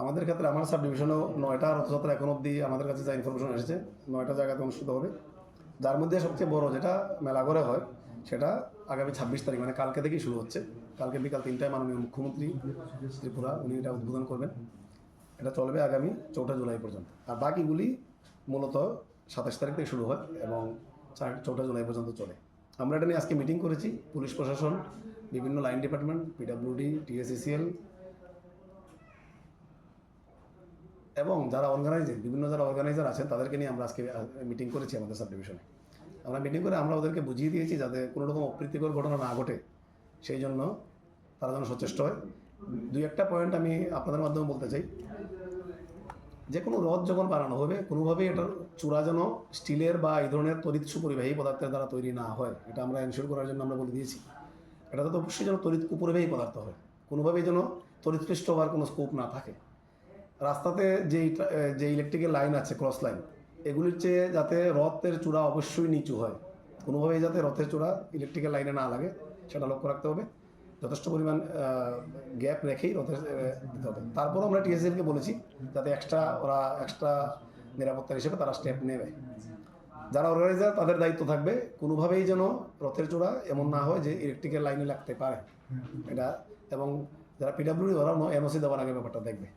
আমাদের ক্ষেত্রে আমার সাব ডিভিশনেও নয়টা রথযাত্রা এখন অবধি আমাদের কাছে যা ইনফরমেশন এসেছে, নয়টা জায়গাতে অনুষ্ঠিত হবে। যার মধ্যে সবচেয়ে বড় যেটা মেলাঘরে হয়, সেটা আগামী ছাব্বিশ তারিখ মানে কালকে থেকেই শুরু হচ্ছে। কালকে বিকাল তিনটায় মাননীয় মুখ্যমন্ত্রী ত্রিপুরা, উনি এটা উদ্বোধন করবেন। এটা চলবে আগামী চৌঠা জুলাই পর্যন্ত। আর বাকিগুলি মূলত সাতাশ তারিখ থেকে শুরু হয় এবং চৌঠা জুলাই পর্যন্ত চলে। আমরা এটা নিয়ে আজকে মিটিং করেছি। পুলিশ প্রশাসন, বিভিন্ন লাইন ডিপার্টমেন্ট পিডাব্লিউডি টিএসসিসিএল এবং যারা অর্গানাইজিং বিভিন্ন যারা অর্গানাইজার আছেন, তাদেরকে নিয়ে আমরা আজকে মিটিং করেছি আমাদের সাব ডিভিশনে আমরা মিটিং করে আমরা ওদেরকে বুঝিয়ে দিয়েছি যাতে কোনো রকম অপ্রীতিকর ঘটনা না ঘটে, সেই জন্য তারা যেন সচেষ্ট হয়। দুই একটা পয়েন্ট আমি আপনাদের মাধ্যমে বলতে চাই। যে কোনো রথ যখন বানানো হবে, কোনোভাবেই এটার চূড়া যেন স্টিলের বা এই ধরনের তড়িৎ সুপরিবাহী পদার্থের দ্বারা তৈরি না হয়, এটা আমরা এনশিওর করার জন্য আমরা বলে দিয়েছি। এটা তো অবশ্যই যেন তড়িৎ কুপরিবাহী পদার্থ হয়। কোনোভাবেই যেন তড়িৎপৃষ্ট হওয়ার কোনো স্কোপ না থাকে। রাস্তাতে যে যে ইলেকট্রিকের লাইন আছে ক্রস লাইন এগুলির চেয়ে যাতে রথের চূড়া অবশ্যই নিচু হয়, কোনোভাবেই যাতে রথের চূড়া ইলেকট্রিক্যাল লাইনে না লাগে, সেটা লক্ষ্য রাখতে হবে। যথেষ্ট পরিমাণ গ্যাপ রেখেই রথের দিতে হবে। তারপর আমরা টিএসএলকে বলেছি, যাতে এক্সট্রা ওরা এক্সট্রা নিরাপত্তা হিসেবে তারা স্টেপ নেবে। যারা অর্গানাইজার তাদের দায়িত্ব থাকবে, কোনোভাবেই যেন রথের চূড়া এমন না হয় যে ইলেকট্রিক্যাল লাইনে লাগতে পারে। এটা, এবং যারা পিডাব্লিউডি ওরা এনওসি দেওয়ার আগে ব্যাপারটা দেখবে।